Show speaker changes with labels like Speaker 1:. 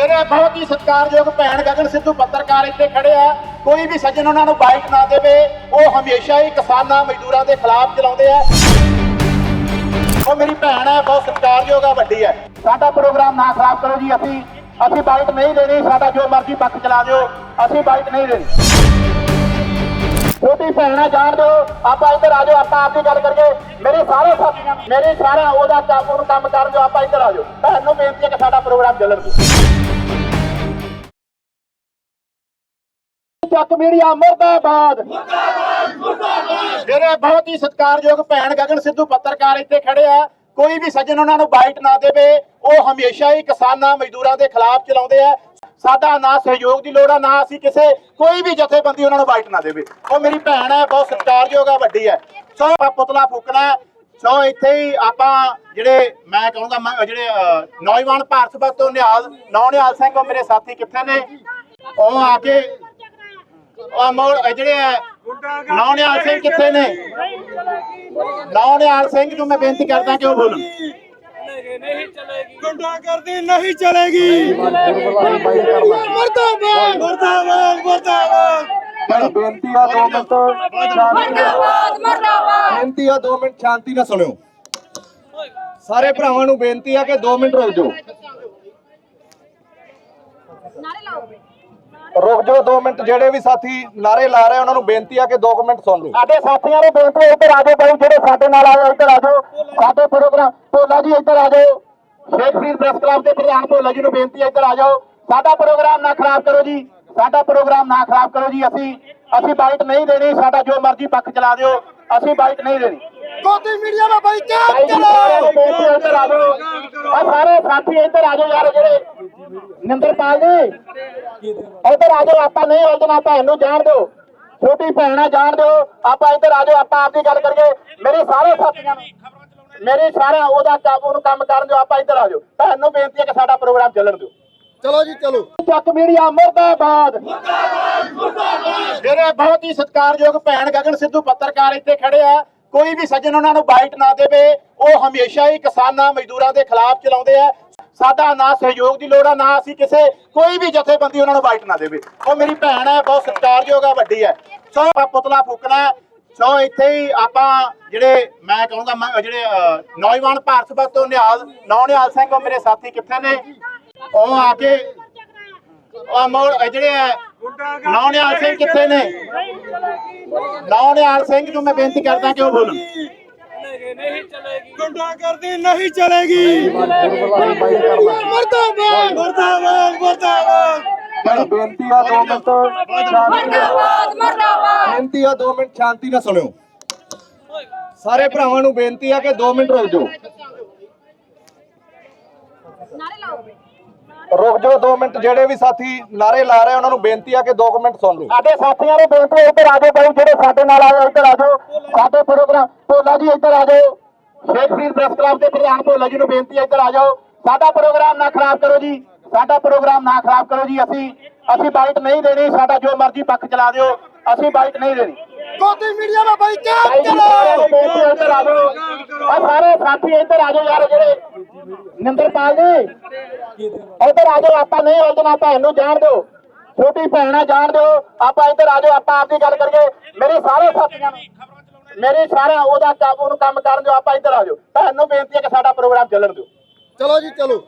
Speaker 1: ਮੇਰੇ ਬਹੁਤ ਹੀ ਸਤਿਕਾਰਯੋਗ ਭੈਣ ਗਗਨ ਸਿੱਧੂ ਪੱਤਰਕਾਰ ਇੱਥੇ ਖੜੇ ਆ। ਕੋਈ ਵੀ ਸੱਜਣ ਉਹਨਾਂ ਨੂੰ ਬਾਈਟ ਨਾ ਦੇਵੇ। ਉਹ ਹਮੇਸ਼ਾ ਹੀ ਕਿਸਾਨਾਂ, ਮਜ਼ਦੂਰਾਂ ਦੇ ਖਿਲਾਫ ਚਲਾਉਂਦੇ ਆ। ਉਹ ਮੇਰੀ ਭੈਣ ਹੈ, ਬਹੁਤ ਸਤਿਕਾਰਯੋਗ ਆ, ਵੱਡੀ ਹੈ। ਸਾਡਾ ਪ੍ਰੋਗਰਾਮ ਨਾ ਖਰਾਬ ਕਰੋ ਜੀ, ਅਸੀਂ ਅਸੀਂ ਬਾਈਟ ਨਹੀਂ ਦੇਣੀ, ਸਾਡਾ ਜੋ ਮਰਜ਼ੀ ਪੱਖ ਚਲਾ ਦਿਓ। ਅਸੀਂ ਬਾਈਟ ਨਹੀਂ ਦੇਣੀ। ਛੋਟੀ ਭੈਣਾ ਜਾਣ ਦਿਓ। ਆਪਾਂ ਇੱਧਰ ਆ ਜਾਓ, ਆਪਾਂ ਆਪ ਦੀ ਗੱਲ ਕਰੀਏ। ਮੇਰੇ ਸਾਰੇ ਸਾਥੀਆਂ ਮੇਰੇ ਸਾਰਾ ਉਹਦਾ ਕੰਮ ਉਹਨੂੰ ਕੰਮ ਕਰਨ ਦਿਓ, ਆਪਾਂ ਇੱਧਰ ਆ ਜਾਓ। ਭੈਣ ਨੂੰ ਬੇਨਤੀ ਹੈ ਕਿ ਸਾਡਾ ਪ੍ਰੋਗਰਾਮ ਚੱਲਣ। ਚੱਕ ਮੀਡੀਆ, ਮੁਰਦਾਬਾਦ। ਮੇਰੇ ਬਹੁਤ ਹੀ ਸਤਿਕਾਰਯੋਗ ਭੈਣ ਗਗਨ ਸਿੱਧੂ ਪੱਤਰਕਾਰ ਇੱਥੇ ਖੜੇ ਆ, ਕੋਈ ਵੀ ਸੱਜਣ ਉਹਨਾਂ ਨੂੰ ਬਾਈਟ ਨਾ ਦੇਵੇ, ਉਹ ਹਮੇਸ਼ਾ ਹੀ ਕਿਸਾਨਾਂ ਮਜ਼ਦੂਰਾਂ ਦੇ ਖਿਲਾਫ ਚਲਾਉਂਦੇ ਆ। ਸਾਡਾ ਨਾ ਸਹਿਯੋਗ ਦੀ ਲੋੜ ਆ ਨਾ ਅਸੀਂ ਕਿਸੇ ਕੋਈ ਵੀ ਜਥੇਬੰਦੀ ਉਹਨਾਂ ਨੂੰ ਵਾਈਟ ਨਾ ਦੇਵੇ। ਉਹ ਮੇਰੀ ਭੈਣ ਹੈ ਬਹੁਤ ਸਤਿਕਾਰਯੋਗ ਆ ਵੱਡੀ ਹੈ। ਸੋ ਆਪਾਂ ਪੁਤਲਾ ਫੂਕਣਾ ਸੋ ਇੱਥੇ ਹੀ ਆਪਾਂ ਜਿਹੜੇ ਮੈਂ ਕਹੂੰਗਾ ਜਿਹੜੇ ਨੌਜਵਾਨ ਭਾਰਤ ਸਭਾ ਤੋਂ ਨਿਹਾਲ ਨੌ ਨਿਹਾਲ ਸਿੰਘ ਉਹ ਮੇਰੇ ਸਾਥੀ ਕਿੱਥੇ ਨੇ? ਉਹ ਆ ਕੇ ਉਹ ਮੋੜ ਜਿਹੜੇ ਹੈ, ਨੌ ਨਿਹਾਲ ਸਿੰਘ ਕਿੱਥੇ ਨੇ? ਨੌ ਨਿਹਾਲ ਸਿੰਘ ਨੂੰ ਮੈਂ ਬੇਨਤੀ ਕਰਦਾ ਕਿ ਉਹ ਬੋਲਣ।
Speaker 2: ਗੁੰਡਾਗਰਦੀ ਨਹੀਂ ਚਲੇਗੀ। ਮਰਦਾਬਾਦ ਮਰਦਾਬਾਦ ਮਰਦਾਬਾਦ।
Speaker 3: ਮੇਰੀ ਬੇਨਤੀ ਆ 2 ਮਿੰਟ ਬੇਨਤੀ ਆ 2 ਮਿੰਟ ਸ਼ਾਂਤੀ ਨਾਲ ਸੁਣਿਓ। ਸਾਰੇ ਭਰਾਵਾਂ ਨੂੰ ਬੇਨਤੀ ਆ ਕਿ 2 ਮਿੰਟ ਰੁਕ ਜਾਓ।
Speaker 4: ਨਾਰੇ ਲਾਓ।
Speaker 3: ਰੁਕ ਜਾਓ 2 ਮਿੰਟ, ਜਿਹੜੇ ਵੀ ਸਾਥੀ ਨਾਰੇ ਲਾ ਰਹੇ ਉਹਨਾਂ ਨੂੰ ਬੇਨਤੀ ਆ ਕਿ 2 ਮਿੰਟ ਸੁਣ ਲਓ।
Speaker 1: ਸਾਡੇ ਸਾਥੀਆਂ ਨੂੰ ਬੇਨਤੀ ਹੈ ਇੱਧਰ ਆ ਜਾਓ ਬਾਈ, ਜਿਹੜੇ ਸਾਡੇ ਨਾਲ ਆਏ ਇੱਧਰ ਆ ਜਾਓ। ਸਾਡੇ ਪ੍ਰੋਗਰਾਮ ਭੋਲਾ ਜੀ, ਇੱਧਰ ਆ ਜਾਓ। ਸ਼ੇਖ ਪ੍ਰੈਸ ਕਲੱਬ ਦੇ ਪ੍ਰਧਾਨ ਭੋਲਾ ਜੀ ਨੂੰ ਬੇਨਤੀ ਹੈ, ਇੱਧਰ ਆ ਜਾਓ। ਸਾਡਾ ਪ੍ਰੋਗਰਾਮ ਨਾ ਖਰਾਬ ਕਰੋ ਜੀ। ਸਾਡਾ ਪ੍ਰੋਗਰਾਮ ਨਾ ਖਰਾਬ ਕਰੋ ਜੀ। ਅਸੀਂ ਅਸੀਂ ਬਾਈਟ ਨਹੀਂ ਦੇਣੀ, ਸਾਡਾ ਜੋ ਮਰਜ਼ੀ ਪੱਖ ਚਲਾ ਦਿਓ। ਅਸੀਂ ਬਾਈਟ ਨਹੀਂ ਦੇਣੀ।
Speaker 2: ਗੋਦੀ ਮੀਡੀਆ ਦਾ ਬਾਈ
Speaker 1: ਬਾਈ ਜੀ ਸਾਰਿਆਂ ਨੂੰ ਬੇਨਤੀ ਹੈ ਇੱਧਰ ਆ ਜਾਓ। ਆ ਸਾਰੇ ਸਾਥੀ ਇੱਧਰ ਆ ਜਾਓ ਯਾਰ ਜਿਹੜੇ ਨਿੰਦਰਪਾਲ ਜੀ। ਇੱਧਰ ਆ ਜਾਓ ਆਪਾਂ ਨਹੀਂ ਉਲਝਣਾ ਭੈਣ ਨੂੰ ਜਾਣ ਦਿਓ। ਛੋਟੀ ਭੈਣਾ ਜਾਣ ਦਿਓ। ਆਪਾਂ ਇੱਧਰ ਆ ਜਾਓ ਆਪਾਂ ਆਪ ਦੀ ਗੱਲ ਕਰੀਏ। ਮੇਰੇ ਸਾਰੇ ਸਾਥੀਆਂ ਨੂੰ ਮੇਰੇ ਸਾਰਾ ਉਹਦਾ ਕੰਮ ਉਹਨੂੰ ਕੰਮ ਕਰਨ ਦਿਓ ਆਪਾਂ ਇੱਧਰ ਆ ਜਾਓ। ਭੈਣ ਨੂੰ ਬੇਨਤੀ ਹੈ ਕਿ ਸਾਡਾ ਪ੍ਰੋਗਰਾਮ ਚੱਲਣ ਦਿਓ।
Speaker 2: ਚਲੋ ਜੀ ਚਲੋ।
Speaker 1: ਚੱਕ ਮੀਡੀਆ ਮੁਰਦਾਬਾਦ। ਮੇਰੇ ਬਹੁਤ ਹੀ ਸਤਿਕਾਰਯੋਗ ਭੈਣ ਗਗਨ ਸਿੱਧੂ ਪੱਤਰਕਾਰ ਇੱਥੇ ਖੜੇ ਆ ਕੋਈ ਵੀ ਸੱਜਣ ਉਹਨਾਂ ਨੂੰ ਬਾਈਟ ਨਾ ਦੇਵੇ ਉਹ ਹਮੇਸ਼ਾ ਹੀ ਕਿਸਾਨਾਂ ਮਜ਼ਦੂਰਾਂ ਦੇ ਖਿਲਾਫ ਚਲਾਉਂਦੇ ਆ। ਸਾਡਾ ਨਾ ਸਹਿਯੋਗ ਦੀ ਲੋੜ ਆ ਨਾ ਅਸੀਂ ਕਿਸੇ ਕੋਈ ਵੀ ਜਥੇਬੰਦੀ ਉਹਨਾਂ ਨੂੰ ਬਾਈਟ ਨਾ ਦੇਵੇ। ਉਹ ਮੇਰੀ ਭੈਣ ਹੈ ਬਹੁਤ ਸਤਿਕਾਰਯੋਗ ਆ ਵੱਡੀ ਹੈ। ਸੋ ਆਪਾਂ ਪੁਤਲਾ ਫੂਕਣਾ ਸੋ ਇੱਥੇ ਹੀ ਆਪਾਂ ਜਿਹੜੇ ਮੈਂ ਕਹੂੰਗਾ ਜਿਹੜੇ ਨੌਜਵਾਨ ਭਾਰਤ ਸਭਾ ਤੋਂ ਨਿਹਾਲ ਨੌ ਨਿਹਾਲ ਸਿੰਘ ਉਹ ਮੇਰੇ ਸਾਥੀ ਕਿੱਥੇ ਨੇ? ਉਹ ਆ ਕੇ ਉਹ ਮੋੜ ਜਿਹੜੇ ਹੈ, ਨੌ ਨਿਹਾਲ ਸਿੰਘ ਕਿੱਥੇ ਨੇ? ਨੌ ਨਿਹਾਲ ਸਿੰਘ ਨੂੰ ਮੈਂ ਬੇਨਤੀ ਕਰਦਾ ਕਿ ਉਹ ਬੋਲਣ।
Speaker 2: ਨਹੀਂ ਚਲੇਗੀ। ਮਰਦਾਬਾਦ। ਮਰਦਾਬਾਦ ਮਰਦਾਬਾਦ।
Speaker 3: ਮੇਰੀ ਬੇਨਤੀ ਆ 2 ਮਿੰਟ। ਸ਼ਾਂਤੀ
Speaker 4: ਮਰਦਾਬਾਦ ਮਰਦਾਬਾਦ।
Speaker 3: ਬੇਨਤੀ ਆ 2 ਮਿੰਟ ਸ਼ਾਂਤੀ ਨਾਲ ਸੁਣਿਓ। ਸਾਰੇ ਭਰਾਵਾਂ ਨੂੰ ਬੇਨਤੀ ਆ ਕਿ 2 ਮਿੰਟ ਰੁਕ ਜਾਓ।
Speaker 4: ਨਾਰੇ ਲਾਓ।
Speaker 3: ਰੁਕ ਜਾਓ 2 ਮਿੰਟ ਜਿਹੜੇ ਵੀ ਸਾਥੀ ਨਾਰੇ ਲਾ ਰਹੇ ਉਹਨਾਂ ਨੂੰ ਬੇਨਤੀ ਆ ਕਿ 2 ਮਿੰਟ ਸੁਣ ਲਓ।
Speaker 1: ਸਾਡੇ ਸਾਥੀਆਂ ਨੂੰ ਬੇਨਤੀ ਹੈ ਇੱਧਰ ਆ ਜਾਓ ਬਾਈ ਜਿਹੜੇ ਸਾਡੇ ਨਾਲ ਆਏ ਇੱਧਰ ਆ ਜਾਓ। ਸਾਡੇ ਪ੍ਰੋਗਰਾਮ ਭੋਲਾ ਜੀ ਇੱਧਰ ਆ ਜਾਓ। ਸ਼ੇਖ ਫਰੀਦ ਪ੍ਰੈਸ ਕਲੱਬ ਦੇ ਪ੍ਰਧਾਨ ਭੋਲਾ ਜੀ ਨੂੰ ਬੇਨਤੀ ਹੈ ਇੱਧਰ ਆ ਜਾਓ। ਸਾਡਾ ਪ੍ਰੋਗਰਾਮ ਨਾ ਖਰਾਬ ਕਰੋ ਜੀ ਸਾਡਾ ਪ੍ਰੋਗਰਾਮ ਨਾ ਖਰਾਬ ਕਰੋ ਜੀ। ਅਸੀਂ ਅਸੀਂ ਬਾਈਟ ਨਹੀਂ ਦੇਣੀ ਸਾਡਾ ਜੋ ਮਰਜ਼ੀ ਪੱਖ ਚਲਾ ਦਿਓ ਅਸੀਂ ਬਾਈਟ ਨਹੀਂ ਦੇਣੀ।
Speaker 2: ਗੋਦੀ ਮੀਡੀਆ ਦਾ ਬਾਈ
Speaker 1: ਇੱਧਰ ਆ ਜਾਓ। ਆ ਸਾਰੇ ਸਾਥੀ ਇੱਧਰ ਆ ਜਾਓ ਯਾਰ ਜਿਹੜੇ ਨਿੰਦਰਪਾਲ ਜੀ। ਇੱਧਰ ਆ ਜਾਓ ਆਪਾਂ ਨਹੀਂ ਉਲਝਣਾ ਭੈਣ ਨੂੰ ਜਾਣ ਦਿਓ। ਛੋਟੀ ਭੈਣਾ ਜਾਣ ਦਿਓ। ਆਪਾਂ ਇੱਧਰ ਆ ਜਾਓ ਆਪਾਂ ਆਪ ਦੀ ਗੱਲ ਕਰੀਏ। ਮੇਰੇ ਸਾਰੇ ਸਾਥੀਆਂ ਨੂੰ। ਮੇਰੇ ਸਾਰਾ ਉਹਦਾ ਕੰਮ ਉਹਨੂੰ ਕੰਮ ਕਰਨ ਦਿਓ ਆਪਾਂ ਇੱਧਰ ਆ ਜਾਓ। ਭੈਣ ਨੂੰ ਬੇਨਤੀ ਹੈ ਕਿ ਸਾਡਾ ਪ੍ਰੋਗਰਾਮ ਚੱਲਣ ਦਿਓ।
Speaker 2: ਚਲੋ ਜੀ ਚਲੋ।